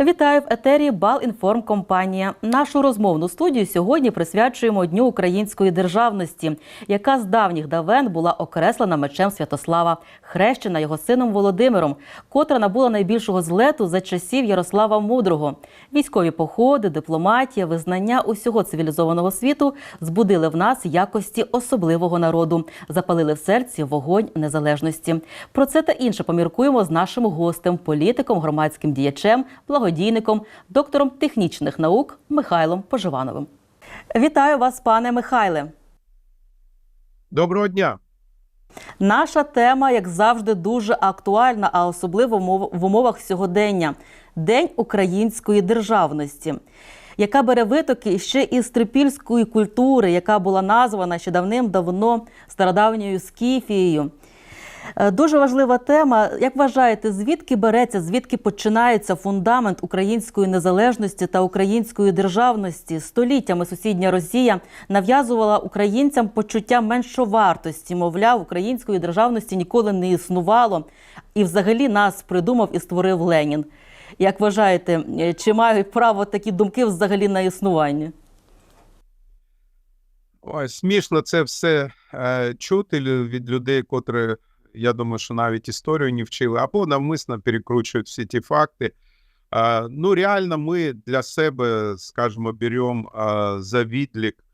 Вітаю в етері Балінформкомпанія. Нашу розмовну студію сьогодні присвячуємо Дню української державності, яка з давніх давен була окреслена мечем Святослава, хрещена його сином Володимиром, котра набула найбільшого злету за часів Ярослава Мудрого. Військові походи, дипломатія, визнання усього цивілізованого світу збудили в нас якості особливого народу, запалили в серці вогонь незалежності. Про це та інше поміркуємо з нашим гостем, політиком, громадським діячем, благодійником, доктором технічних наук Михайлом Поживановим. Вітаю вас, пане Михайле. Доброго дня. Наша тема, як завжди, дуже актуальна, а особливо в мов- в умовах сьогодення День української державності, яка бере витоки ще із трипільської культури, яка була названа ще давним-давно стародавньою Скіфією. Е, Дуже важлива тема. Як вважаєте, звідки береться, звідки починається фундамент української незалежності та української державності? Століттями сусідня Росія нав'язувала українцям почуття меншовартості. Мовляв, української державності ніколи не існувало, і взагалі нас придумав і створив Ленін. Як вважаєте, е, чи мають право такі думки взагалі на існування? Ой, смішно це все е, чути від людей, котрі, я думаю, що навіть історію не вчили, або навмисно перекручують всі ті факти. Е, ну, реально, ми для себе, скажімо, беремо е, за відлік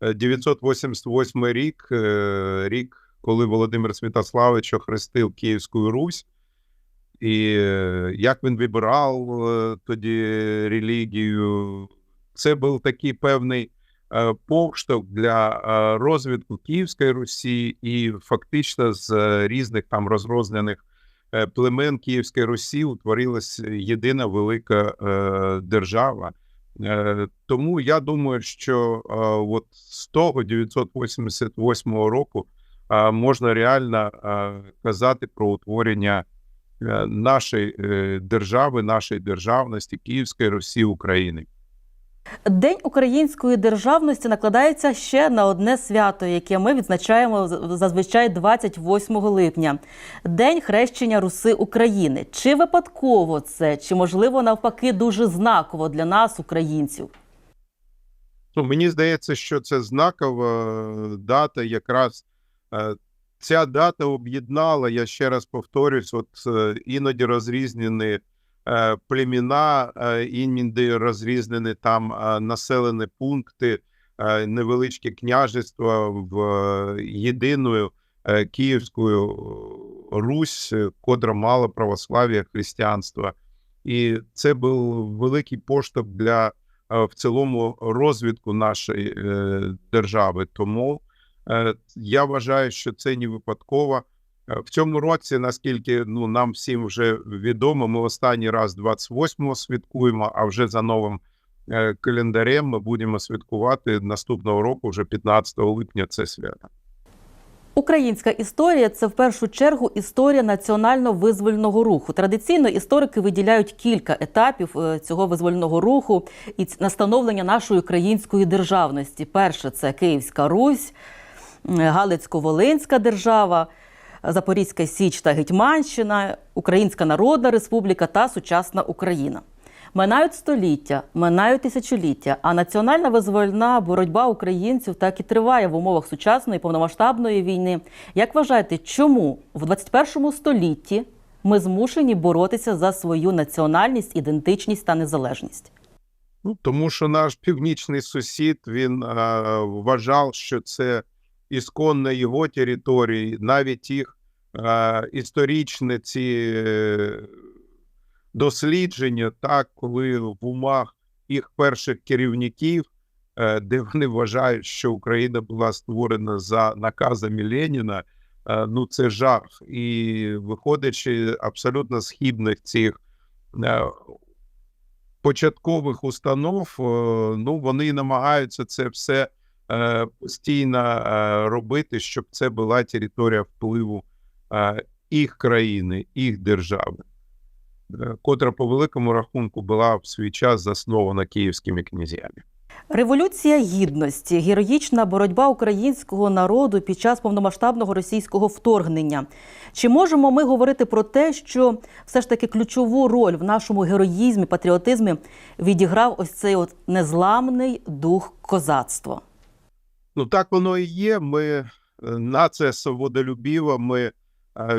е, 988 рік, е, рік, коли Володимир Святославич охрестив Київську Русь. І е, як він вибирав е, тоді релігію, це був такий певний е, поштовх для е, розвитку Київської Русі, і фактично з е, різних там розрознених е, племен Київської Русі утворилась єдина велика е, держава. Е, Тому я думаю, що е, от з того 988 року е, можна реально е, казати про утворення е, нашої е, держави, нашої державності Київської Русі України. День української державності накладається ще на одне свято, яке ми відзначаємо зазвичай 28 липня День хрещення Руси України. Чи випадково це, чи можливо навпаки дуже знаково для нас, українців? Ну, мені здається, що це знакова е, дата. Якраз е, ця дата об'єднала, я ще раз повторюсь, от е, іноді розрізнені е, племіна, е, іноді розрізнені там е, населені пункти, е, невеличкі княжества в єдиною Київською Русь, котра мала православ'я, християнство. І це був великий поштовх для в цілому розвитку нашої держави. Тому я вважаю, що це не випадково. Е, В цьому році, наскільки ну нам всім вже відомо, ми останній раз 28-го святкуємо, а вже за новим е, календарем ми будемо святкувати наступного року, вже 15 липня. Це свято. Українська історія це в першу чергу історія національно-визвольного руху. Традиційно історики виділяють кілька етапів е, цього визвольного руху і настановлення нашої української державності. Перше це Київська Русь, Галицько-Волинська держава, Запорізька Січ та Гетьманщина, Українська Народна Республіка та сучасна Україна. Минають століття, минають тисячоліття, а національна визвольна боротьба українців так і триває в умовах сучасної повномасштабної війни. Як вважаєте, чому в 21 столітті ми змушені боротися за свою національність, ідентичність та незалежність? Ну, тому що наш північний сусід він е, вважав, що це ісконно його території, навіть їх е, історичні ці е, дослідження, так, коли в умах їх перших керівників, е, де вони вважають, що Україна була створена за наказами Леніна, е, ну це жах. І виходячи абсолютно з хібних цих. е, початкових установ, е, ну вони намагаються це все постійно е, робити, щоб це була територія впливу е, їх країни, їх держави, е, котра по великому рахунку була в свій час заснована київськими князями. Революція гідності, героїчна боротьба українського народу під час повномасштабного російського вторгнення. Чи можемо ми говорити про те, що все ж таки ключову роль в нашому героїзмі, патріотизмі відіграв ось цей от незламний дух козацтва? Ну так воно і є. Ми е, нація свободолюбіва, ми е,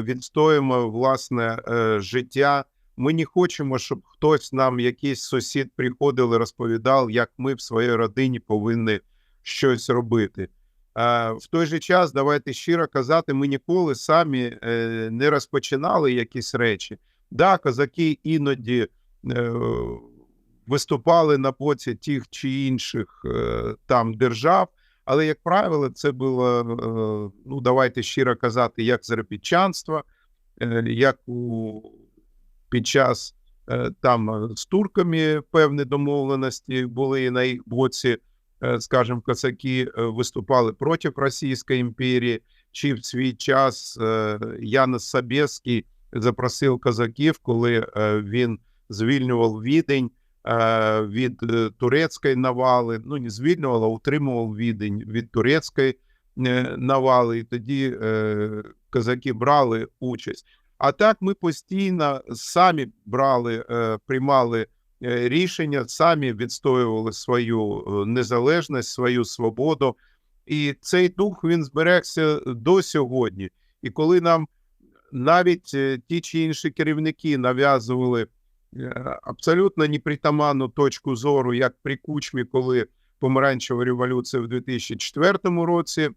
відстоїмо власне е, життя. Ми не хочемо, щоб хтось нам, якийсь сусід, приходив і розповідав, як ми в своїй родині повинні щось робити. В той же час, давайте щиро казати, ми ніколи самі не розпочинали якісь речі. Да, козаки іноді виступали на боці тих чи інших там держав. Але, як правило, це було, е, ну давайте щиро казати, як заробітчанство, е, як у, під час е, там з турками певні домовленості були на їх боці, скажімо, козаки е, виступали проти Російської імперії, чи в свій час Янис Собєський запросив козаків, коли він звільнював Відень від е, турецької навали, ну не звільнював, а утримував відень від турецької е, навали, і тоді е, козаки брали участь. А так ми постійно самі брали, е, приймали е, рішення, самі відстоювали свою е, незалежність, свою свободу. І цей дух він зберегся до сьогодні. І коли нам навіть е, ті чи інші керівники нав'язували е, абсолютно непритаманну точку зору, як при Кучмі, коли помаранчева революція в 2004 році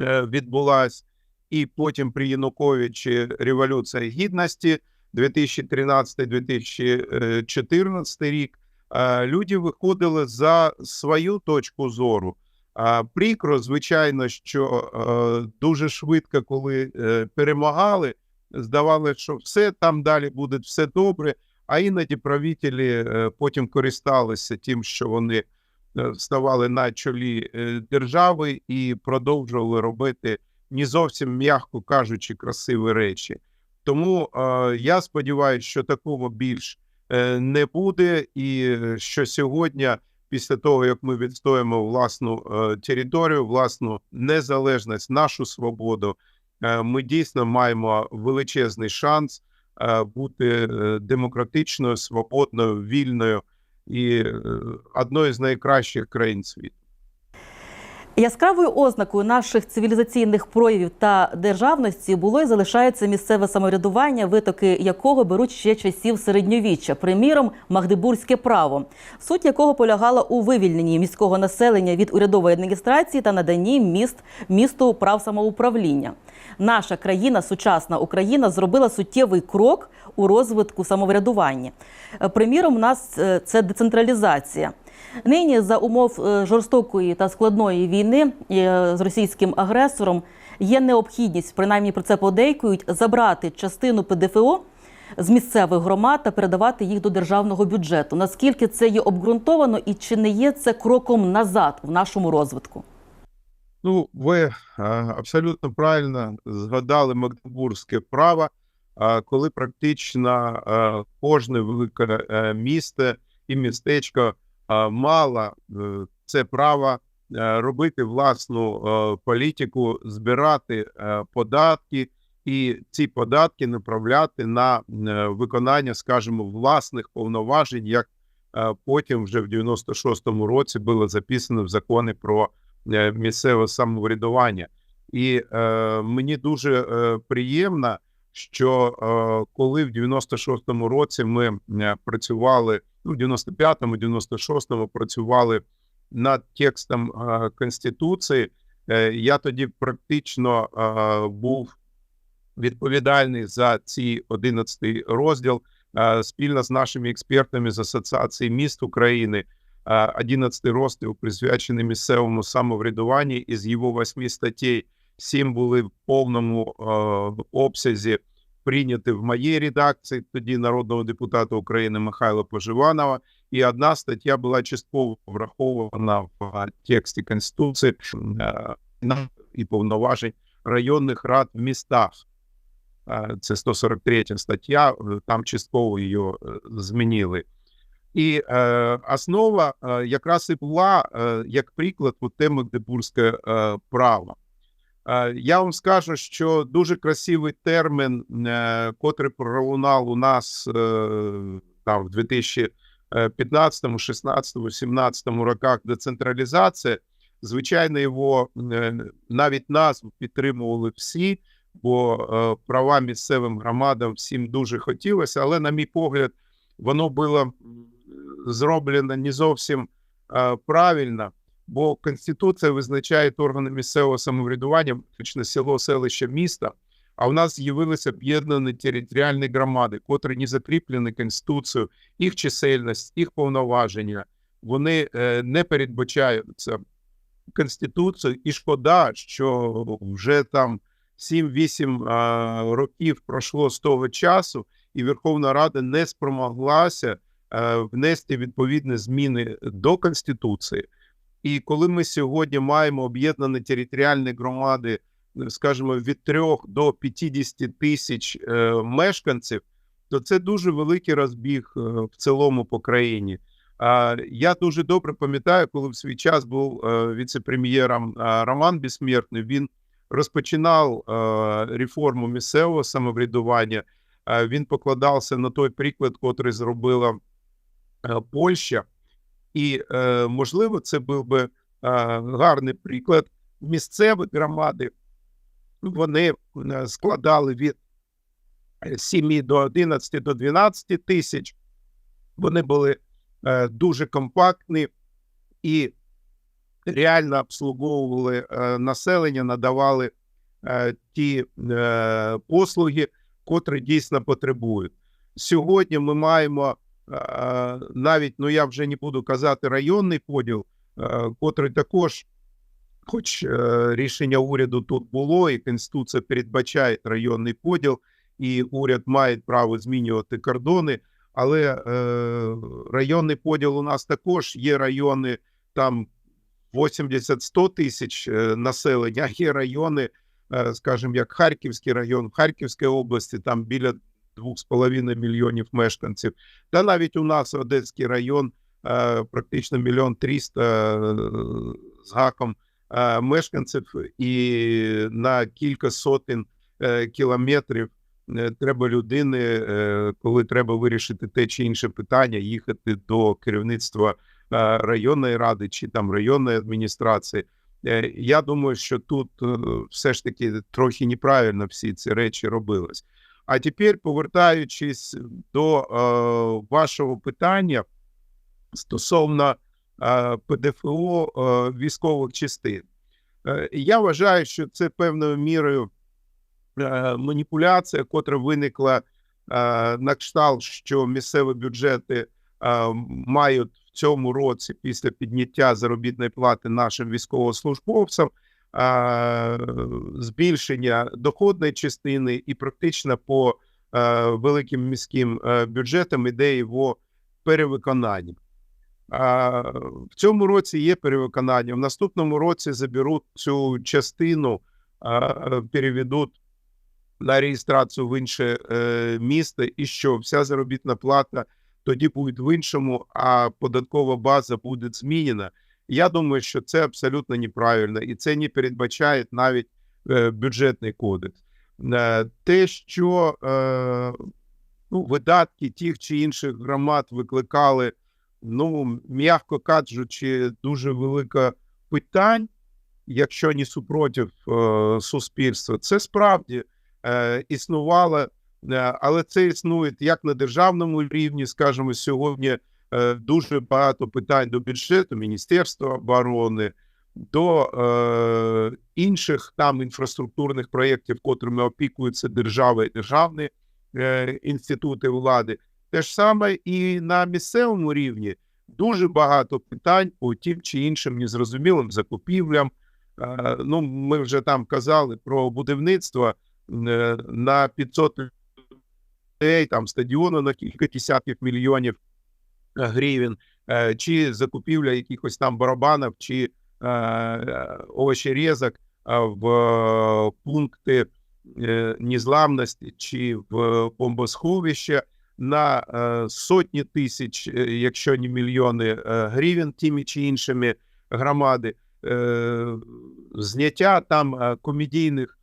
е, відбулась, і потім при Януковичі революція гідності 2013-2014 рік. е, Люди виходили за свою точку зору. А, Прикро, звичайно, що е, дуже швидко, коли е, перемагали, здавалося, що все там далі буде все добре. А іноді правителі е, потім користалися тим, що вони е, вставали на чолі е, держави і продовжували робити не зовсім, м'яко кажучи, красиві речі. Тому я сподіваюся, що такого більш не буде, і що сьогодні, після того як ми відстоїмо власну територію, власну незалежність, нашу свободу, ми дійсно маємо величезний шанс бути е, демократичною, свободною, вільною і е, одною з найкращих країн світу. Яскравою ознакою наших цивілізаційних проявів та державності було і залишається місцеве самоврядування, витоки якого беруть ще часів середньовіччя, приміром Магдебурзьке право, суть якого полягала у вивільненні міського населення від урядової адміністрації та наданні міст місту прав самоуправління. Наша країна, сучасна Україна, зробила суттєвий крок у розвитку самоврядування. Е, Приміром, у нас е, це децентралізація. Нині за умов е, жорстокої та складної війни е, з російським агресором є необхідність, принаймні про це подейкують, забрати частину ПДФО з місцевих громад та передавати їх до державного бюджету. Наскільки це є обґрунтовано і чи не є це кроком назад в нашому розвитку? Ну, ви е, абсолютно правильно згадали Магдебурзьке право, е, коли практично кожне велике місто і містечко мало е, це право е, робити власну е, політику, збирати податки і ці податки направляти на виконання, скажімо, власних повноважень, як потім вже в 96-му році було записано в закони про місцеве самоврядування. І мені дуже приємно, що коли в 96-му році ми працювали, ну, в 95-му, 96-му працювали над текстом е, Конституції, е, я тоді практично е, був відповідальний за ці 11 розділ спільно з нашими експертами з Асоціації міст України. Е, 11 розділ присвячений місцевому самоврядуванню, із його восьми статей сім були в повному обсязі прийняті в моїй редакції, тоді народного депутата України Михайла Поживанова, і одна стаття була частково врахована в тексті Конституції е, і повноважень районних рад в містах. Е, Це 143 стаття, е, там частково її змінили. І е, основа е, якраз і була е, як приклад от те Магдебурзьке е, право. Е, я вам скажу, що дуже красивий термін, е, котрий пролунав у нас е, там в 2015, 16, 17 роках децентралізація. Звичайно, його навіть назву підтримували всі, бо права місцевим громадам всім дуже хотілося, але, на мій погляд, воно було зроблено не зовсім правильно, бо Конституція визначає органи місцевого самоврядування, фактично село, селище, місто, а у нас з'явилися об'єднані територіальні громади, котрі не закріплені Конституцією, їх чисельність, їх повноваження, вони е, не передбачаються Конституцією, і шкода, що вже там 7-8 а, років пройшло з того часу, і Верховна Рада не спромоглася е, внести відповідні зміни до Конституції. І коли ми сьогодні маємо об'єднані територіальні громади, е, скажімо, від 3 до 50 тисяч е, мешканців, то це дуже великий розбіг е, в цілому по країні. Я дуже добре пам'ятаю, коли в свій час був віце-прем'єром Роман Безсмертний, він розпочинав реформу місцевого самоврядування. Він покладався на той приклад, котрий зробила Польща. І, е, можливо, це був би е, гарний приклад. Місцеві громади вони е, складали від 7 до 11 до 12 тисяч. Вони були е, дуже компактні і реально обслуговували е, населення, надавали е, ті е, послуги, котрі дійсно потребують. Сьогодні ми маємо е, навіть, ну я вже не буду казати, районний поділ, котрий також, хоч е, рішення уряду тут було, і Конституція передбачає районний поділ, і уряд має право змінювати кордони. Але е, районний поділ у нас також є райони там 80-100 тисяч е, населення, є райони, скажімо, як Харківський район, в Харківській області, там біля 2,5 мільйонів мешканців. Та навіть у нас Одеський район е, практично мільйон тріста е, з гаком е, мешканців, і на кілька сотень кілометрів треба людини, коли треба вирішити те чи інше питання, їхати до керівництва районної ради чи там районної адміністрації. Я думаю, що тут все ж таки трохи неправильно всі ці речі робились. А тепер, повертаючись до е, вашого питання стосовно е, ПДФО е, військових частин, Е, я вважаю, що це певною мірою е, маніпуляція, котра виникла е, на кшталт, що місцеві бюджети е, мають в цьому році після підняття заробітної плати нашим військовослужбовцям збільшення доходної частини і практично по великим міським бюджетам іде його перевиконання. В цьому році є перевиконання. В наступному році заберуть цю частину, переведуть на реєстрацію в інше е, місто, і що вся заробітна плата тоді буде в іншому, а податкова база буде змінена. Я думаю, що це абсолютно неправильно, і це не передбачає навіть е, бюджетний кодекс. Е, те, що е, ну, видатки тих чи інших громад викликали ну, м'яко кажучи, дуже велика питань, якщо не супротив суспільства. Це справді існувало, але це існує як на державному рівні, скажімо, сьогодні дуже багато питань до бюджету, Міністерства оборони, до е, інших там інфраструктурних проєктів, котрими опікуються держава і державні е, інститути влади. Те ж саме і на місцевому рівні дуже багато питань по тим чи іншим незрозумілим закупівлям. Е, Ну, ми вже там казали про будівництво е, на 500 людей, там стадіону на кілька десятків мільйонів е, гривень, е, чи закупівля якихось там барабанів, чи е, овочерезок в пункти е, незламності, чи в бомбосховище. на е, сотні тисяч, якщо не мільйони гривень тими чи іншими громади, зняття там комедійних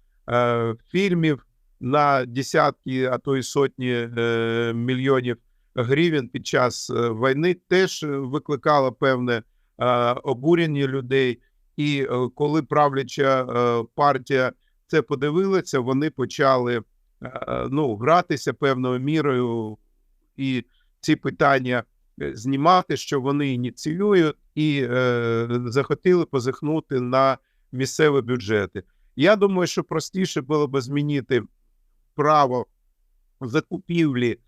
фільмів на десятки, а то й сотні мільйонів гривень під час е, війни теж е, викликало певне е, обурення людей. І коли правляча партія це подивилася, вони почали ну, гратися певною мірою і ці питання знімати, що вони ініціюють, і е, захотіли позихнути на місцеві бюджети. Я думаю, що простіше було б змінити право закупівлі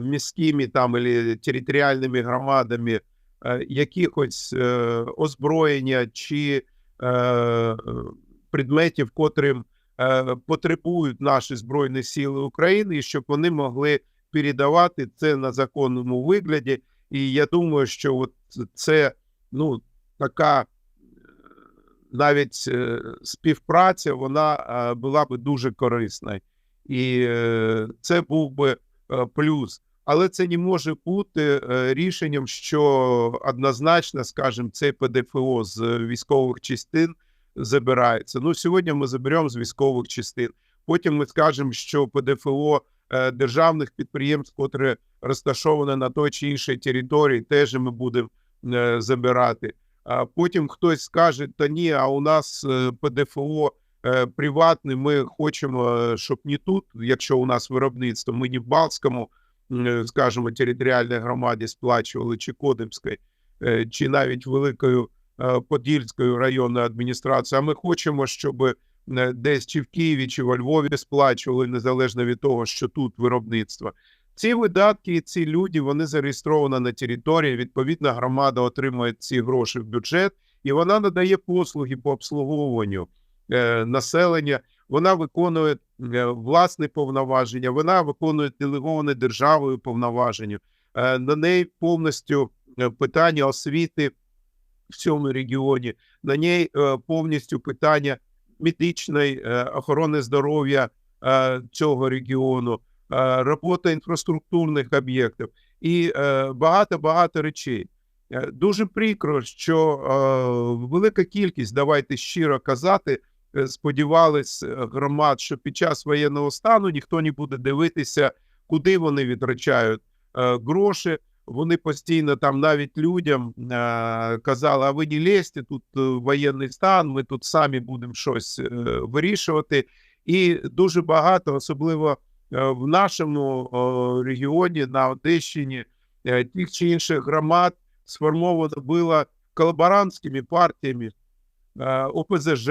міськими там або територіальними громадами якихось е, озброєння чи е, предметів, котрим е, потребують наші збройні сили України, і щоб вони могли передавати це на законному вигляді. І я думаю, що от це ну така навіть співпраця, вона була би дуже корисною. І це був би плюс. Але це не може бути е, рішенням, що однозначно, скажімо, цей ПДФО з військових частин забирається. Ну, сьогодні ми заберемо з військових частин. Потім ми скажемо, що ПДФО е, державних підприємств, котрі розташовані на той чи іншій території, теж ми будемо е, забирати. А потім хтось скаже: та ні, а у нас е, ПДФО е, приватне, ми хочемо, е, щоб не тут, якщо у нас виробництво, ми не в Балтському, е, скажімо, територіальній громаді сплачували, чи Кодимській, е, чи навіть Великою Подільською районною адміністрацією, а ми хочемо, щоб десь чи в Києві, чи во Львові сплачували, незалежно від того, що тут виробництво. Ці видатки, і ці люди, вони зареєстровані на території. Відповідно, громада отримує ці гроші в бюджет, і вона надає послуги по обслуговуванню населення. Вона виконує е, власні повноваження, вона виконує делеговане державою повноваження. Е, на неї повністю е, питання освіти в цьому регіоні, на ній е, повністю питання медичної е, охорони здоров'я е, цього регіону, е, робота інфраструктурних об'єктів і е, багато-багато речей. Е, Дуже прикро, що е, велика кількість, давайте щиро казати, е, сподівались е, громад, що під час воєнного стану ніхто не буде дивитися, куди вони витрачають е, гроші. Вони постійно там навіть людям е, казали: а ви не лізьте, тут е, воєнний стан, ми тут самі будемо щось е, вирішувати. І дуже багато, особливо е, в нашому регіоні на Одещині, е, тих чи інших громад сформовано було колаборантськими партіями е, ОПЗЖ,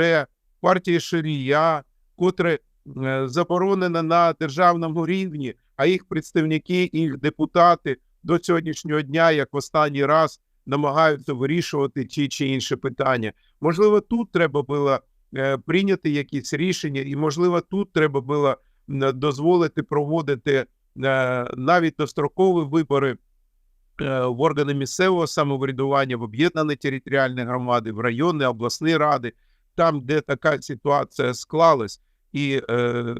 партії Шарія, котре е, заборонено на державному рівні, а їх представники, їх депутати до сьогоднішнього дня, як в останній раз, намагаються вирішувати ті чи інші питання. Можливо, тут треба було е, прийняти якісь рішення, і можливо, тут треба було дозволити проводити е, навіть дострокові вибори в органи місцевого самоврядування, в об'єднані територіальні громади, в районні, обласні ради, там, де така ситуація склалась, і е,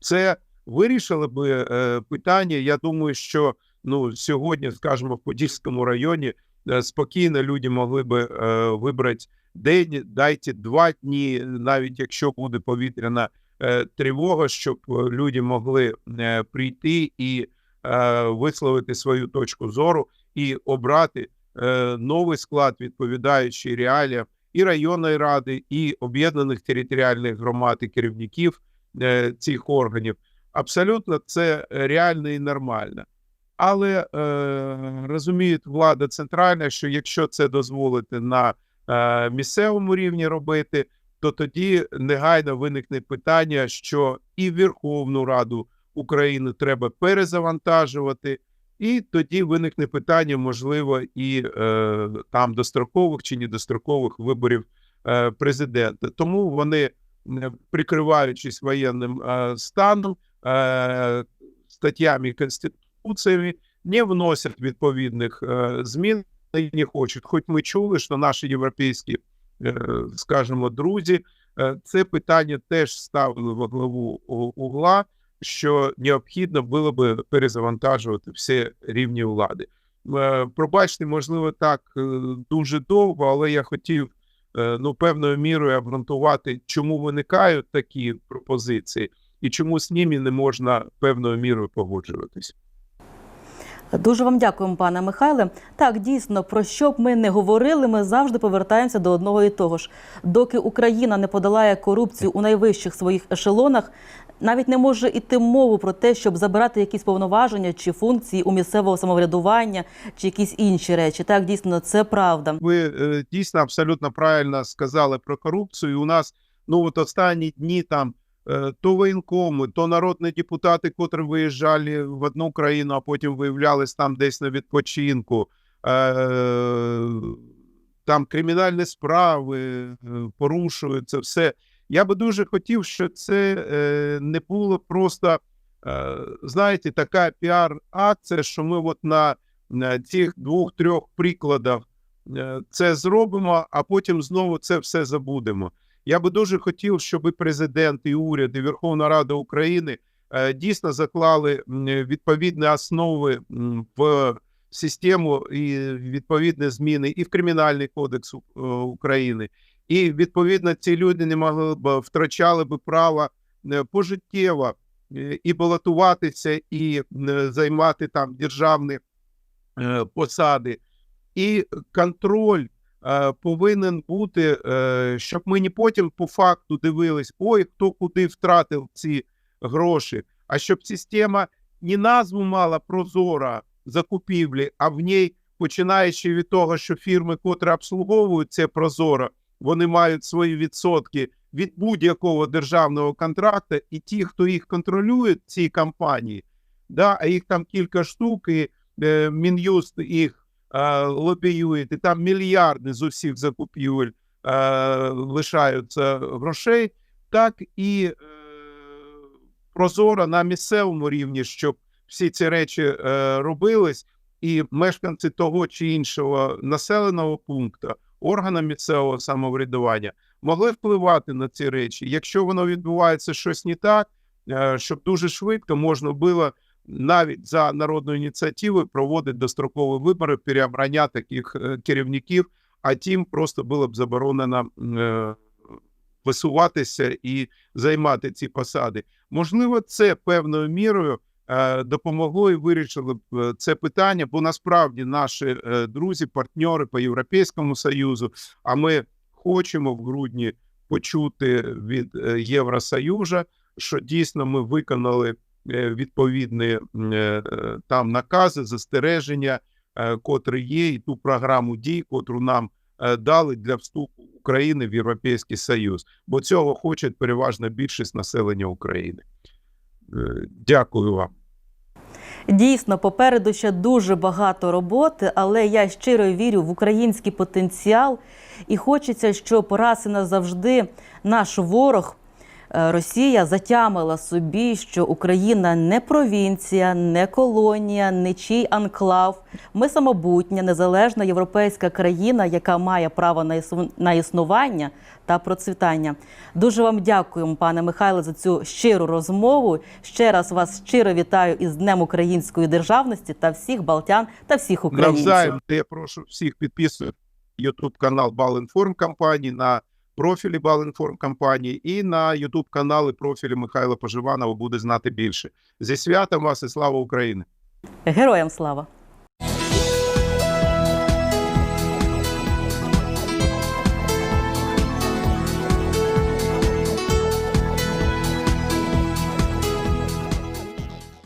це вирішило би е, питання. Я думаю, що ну сьогодні, скажімо, в Подільському районі е, спокійно люди могли би е, вибрати день, дайте два дні, навіть якщо буде повітряна е, тривога, щоб е, люди могли е, прийти і е, висловити свою точку зору і обрати е, новий склад, відповідаючий реаліям і районної ради, і об'єднаних територіальних громад і керівників е, цих органів. Абсолютно це реально і нормально. Але е, розуміють влада центральна, що якщо це дозволити на е, місцевому рівні робити, то тоді негайно виникне питання, що і Верховну Раду України треба перезавантажувати, і тоді виникне питання, можливо, і е, там дострокових чи недострокових виборів е, президента. Тому вони, прикриваючись воєнним е, станом, е, статтями Конституції, не вносять відповідних е, змін і не хочуть. Хоч ми чули, що наші європейські, е, скажімо, друзі, е, це питання теж ставили во главу угла. Що необхідно було би перезавантажувати всі рівні влади. Е, Пробачте, можливо, так е, дуже довго, але я хотів е, ну, певною мірою обґрунтувати, чому виникають такі пропозиції і чому з ними не можна певною мірою погоджуватись. Дуже вам дякуємо, пане Михайле. Так, дійсно, про що б ми не говорили, ми завжди повертаємося до одного і того ж. Доки Україна не подолає корупцію у найвищих своїх ешелонах, навіть не може йти мову про те, щоб забирати якісь повноваження чи функції у місцевого самоврядування чи якісь інші речі. Так, дійсно, це правда. Ви е, дійсно абсолютно правильно сказали про корупцію. У нас ну от останні дні там е, то воєнкоми, то народні депутати, котрі виїжджали в одну країну, а потім виявлялись там десь на відпочинку. Е, там кримінальні справи порушуються все. Я би дуже хотів, щоб це е, не було просто, е, знаєте, така піар-акція, що ми от на, на цих двох-трьох прикладах е, це зробимо, а потім знову це все забудемо. Я би дуже хотів, щоб і президент, і уряд, і Верховна Рада України е, дійсно заклали відповідні основи в систему і відповідні зміни і в Кримінальний кодекс е, України. І відповідно ці люди не могли б втрачали б право е, пожиттєво е, і балотуватися, і е, займати там державні посади. І контроль повинен бути, щоб ми не потім по факту дивились, ой, хто куди втратив ці гроші, а щоб система не назву мала прозора закупівлі, а в ній, починаючи від того, що фірми, котрі обслуговують це прозоро, вони мають свої відсотки від будь-якого державного контракту, і ті, хто їх контролює, ці компанії, да, а їх там кілька штук, і е, Мін'юст їх е, лобіює, і там мільярди з усіх закупівель е, лишаються грошей, так і е, прозоро на місцевому рівні, щоб всі ці речі е, робились, і мешканці того чи іншого населеного пункту, органа місцевого самоврядування могли впливати на ці речі. Якщо воно відбувається щось не так, е, щоб дуже швидко можна було навіть за народною ініціативою проводити дострокові вибори, переобрання таких е, керівників, а тим просто було б заборонено е, висуватися і займати ці посади. Можливо, це певною мірою е, допомогло і вирішило б е, це питання, бо насправді наші е, друзі, партнери по Європейському Союзу, а ми хочемо в грудні почути від Євросоюзу, що дійсно ми виконали відповідні там накази, застереження, котрі є, і ту програму дій, котру нам дали для вступу України в Європейський Союз, бо цього хоче переважна більшість населення України. Дякую вам. Дійсно, попереду ще дуже багато роботи, але я щиро вірю в український потенціал, і хочеться, щоб раз і назавжди наш ворог. Е, Росія затямила собі, що Україна не провінція, не колонія, не чий анклав. Ми самобутня, незалежна європейська країна, яка має право на існування та процвітання. Дуже вам дякуємо, пане Михайле, за цю щиру розмову. Ще раз вас щиро вітаю із Днем української державності та всіх балтян та всіх українців. Навзаєм, я прошу всіх підписувати YouTube канал Балінформ компанії на профілі Балінформ компанії і на YouTube канали профілі Михайла Поживанова буде знати більше. Зі святом вас і слава Україні! Героям слава!